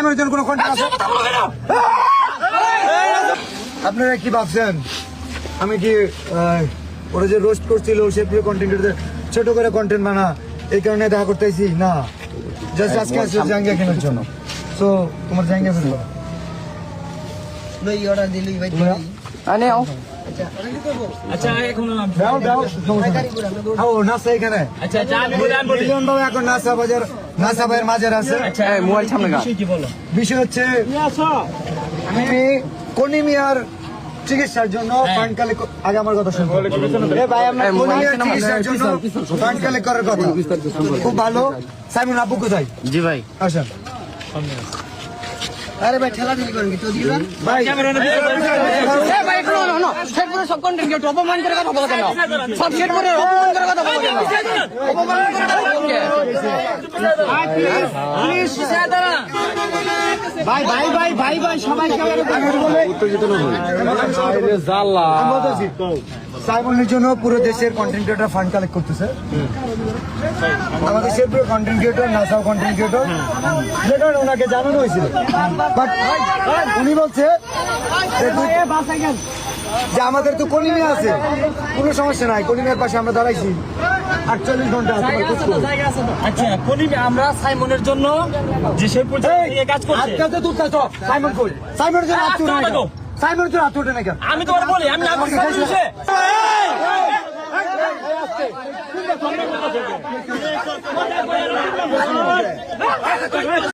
আমার জন্য কোনো কন্টেন্ট আছে? আপনারা কি ভাবছেন? আমি কি ওরা যে রোস্ট করছিল সে প্রিয় কন্টেন্ট ছোট করে কন্টেন্ট বানা এই কারণে দেখা করতেছি না। জাস্ট আজকে আসছে জাঙ্গিয়া কেনার জন্য। তো তোমার জাঙ্গিয়া ফেলব আচ্ছা এখন দাও দাও ও নাসা এখানে আচ্ছা। আচ্ছা আমি বলে আনব। মিলন বাবু এখন নাসা বাজার নাসা ভাইয়ের মাঝের আছে। আচ্ছা মোবাইল সামনে বিষয় হচ্ছে আমি কনিমিয়ার চিকিৎসার জন্য ফান্ড কালেক্ট আগে আমার কথা শুনুন ভাই আমরা কনিমিয়ার চিকিৎসার জন্য ফান্ড কালেক্ট করার কথা। খুব ভালো। সাইমন আপু কোথায়? জি ভাই। আসেন। আরে ভাই ঠেলা ঠেলি করেন কি? তো দিবেন ভাই কেউ অপমান করে কথা সব শেখপুরে অপমান করে কথা অপমান করে কথা সাইমনের জন্য পুরো দেশের কন্টেন্ট ক্রিয়েটর ফান্ড কালেক্ট করতেছে। আমাদের পুরো কন্টেন্ট নাসাও কন্টেন্ট ওনাকে জানানো হয়েছিল। বাট উনি বলছে যে- আমাদের তো কলিমে আছে কোনো সমস্যা নাই কলিমের পাশে আমরা দাঁড়াইছি আটচল্লিশ ঘণ্টা। আচ্ছা কলিমে আমরা সাইমনের জন্য যে সেই পর্যন্ত এই, নিয়ে কাজ করছে আজকাল তো তুলতেছ সাইমন কই সাইমনের জন্য সাইমনের জন্য আমি তোমার বলি আমি আপনার সাথে